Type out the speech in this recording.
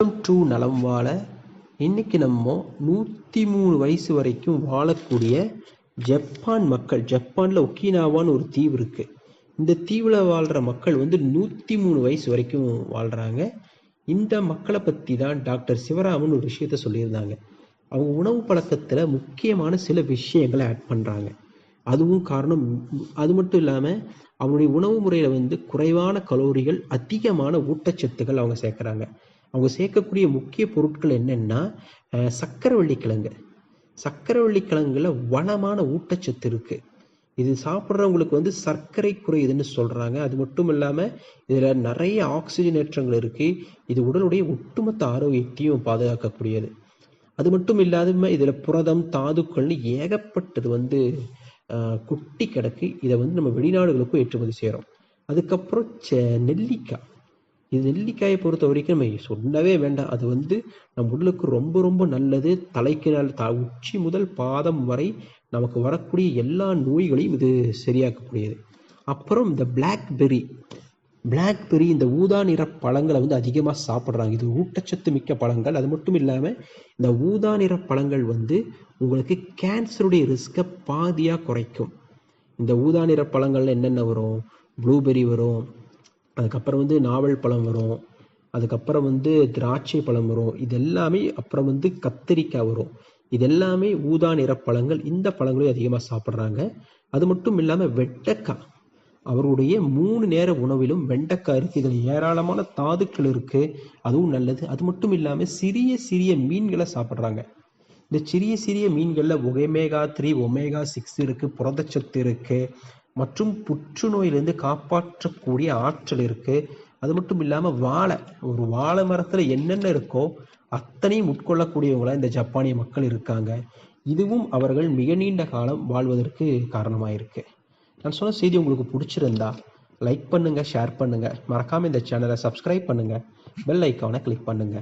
Welcome to நலம் வாழ இன்னைக்கு நம்ம நூற்றி மூணு வயசு வரைக்கும் வாழக்கூடிய ஜப்பான் மக்கள் ஜப்பானில் ஒக்கினாவான்னு ஒரு தீவு இருக்கு. இந்த தீவில் வாழ்கிற மக்கள் வந்து நூற்றி மூணு வயசு வரைக்கும் வாழ்கிறாங்க இந்த மக்களை பற்றி தான் டாக்டர் சிவராமன் ஒரு விஷயத்த சொல்லியிருந்தாங்க. அவங்க உணவு பழக்கத்தில் முக்கியமான சில விஷயங்களை ஆட் பண்ணுறாங்க அதுவும் காரணம் அது மட்டும் இல்லாமல் அவங்களுடைய உணவு முறையில் வந்து குறைவான கலோரிகள் அதிகமான ஊட்டச்சத்துக்கள் அவங்க சேர்க்குறாங்க. அவங்க சேர்க்கக்கூடிய முக்கிய பொருட்கள் என்னென்னா சக்கரவள்ளி கிழங்கு சக்கரவள்ளி கிழங்குல வளமான ஊட்டச்சத்து இருக்குது இது சாப்பிட்றவங்களுக்கு வந்து சர்க்கரை குறையுதுன்னு சொல்கிறாங்க அது மட்டும் இல்லாமல் இதில் நிறைய ஆக்சிஜனேற்றங்கள் இருக்குது இது உடலுடைய ஒட்டுமொத்த ஆரோக்கியத்தையும் பாதுகாக்கக்கூடியது. அது மட்டும் இல்லாத இதில் புரதம் தாதுக்கள்னு ஏகப்பட்டது வந்து குட்டி கிடக்கு. இதை வந்து நம்ம வெளிநாடுகளுக்கும் ஏற்றுமதி செய்கிறோம் அதுக்கப்புறம் செ- நெல்லிக்காய். இது நெல்லிக்காயை பொறுத்த வரைக்கும் நம்ம சொல்லவே வேண்டாம். அது வந்து நம்ம உடலுக்கு ரொம்ப ரொம்ப நல்லது. தலைக்கு நல்ல த உச்சி முதல் பாதம் வரை நமக்கு வரக்கூடிய எல்லா நோய்களையும் இது சரியாக்கக்கூடியது. அப்புறம் இந்த பிளாக்பெர்ரி பிளாக்பெர்ரி இந்த ஊதா நிற பழங்களை வந்து அதிகமாக சாப்பிட்றாங்க. இது ஊட்டச்சத்து மிக்க பழங்கள். அது மட்டும் இல்லாமல் இந்த ஊதா நிற பழங்கள் வந்து உங்களுக்கு கேன்சருடைய ரிஸ்க்கை பாதியாக குறைக்கும். இந்த ஊதா நிற பழங்கள்ல என்னென்ன வரும்? ப்ளூபெர்ரி வரும். அதுக்கப்புறம் வந்து நாவல் பழம் வரும். அதுக்கப்புறம் வந்து திராட்சை பழம் வரும். இது எல்லாமே அப்புறம் வந்து கத்திரிக்காய் வரும். இது எல்லாமே ஊதா நிற பழங்கள் இந்த பழங்களையும் அதிகமாக சாப்பிட்றாங்க. அது மட்டும் இல்லாமல் வெண்டைக்காய். அவருடைய மூணு நேர உணவிலும் வெண்டைக்காய் இருக்குது இதில் ஏராளமான தாதுக்கள் இருக்குது அதுவும் நல்லது. அது மட்டும் இல்லாமல் சிறிய சிறிய மீன்களை சாப்பிட்றாங்க. இந்த சிறிய சிறிய மீன்களில் ஒமேகா த்ரீ ஒமேகா சிக்ஸ் இருக்குது புரதச்சத்து இருக்குது மற்றும் புற்றுநோயிலிருந்து காப்பாற்றக்கூடிய ஆற்றல் இருக்குது அது மட்டும் இல்லாமல் வாழை. ஒரு வாழை மரத்தில் என்னென்ன இருக்கோ அத்தனையும் உட்கொள்ளக்கூடியவங்களா இந்த ஜப்பானிய மக்கள் இருக்காங்க. இதுவும் அவர்கள் மிக நீண்ட காலம் வாழ்வதற்கு காரணமாக இருக்கு நான் சொன்ன செய்தி உங்களுக்கு பிடிச்சிருந்தா லைக் பண்ணுங்க ஷேர் பண்ணுங்க. மறக்காம இந்த சேனலை சப்ஸ்கிரைப் பண்ணுங்க. பெல் ஐக்கானை கிளிக் பண்ணுங்க.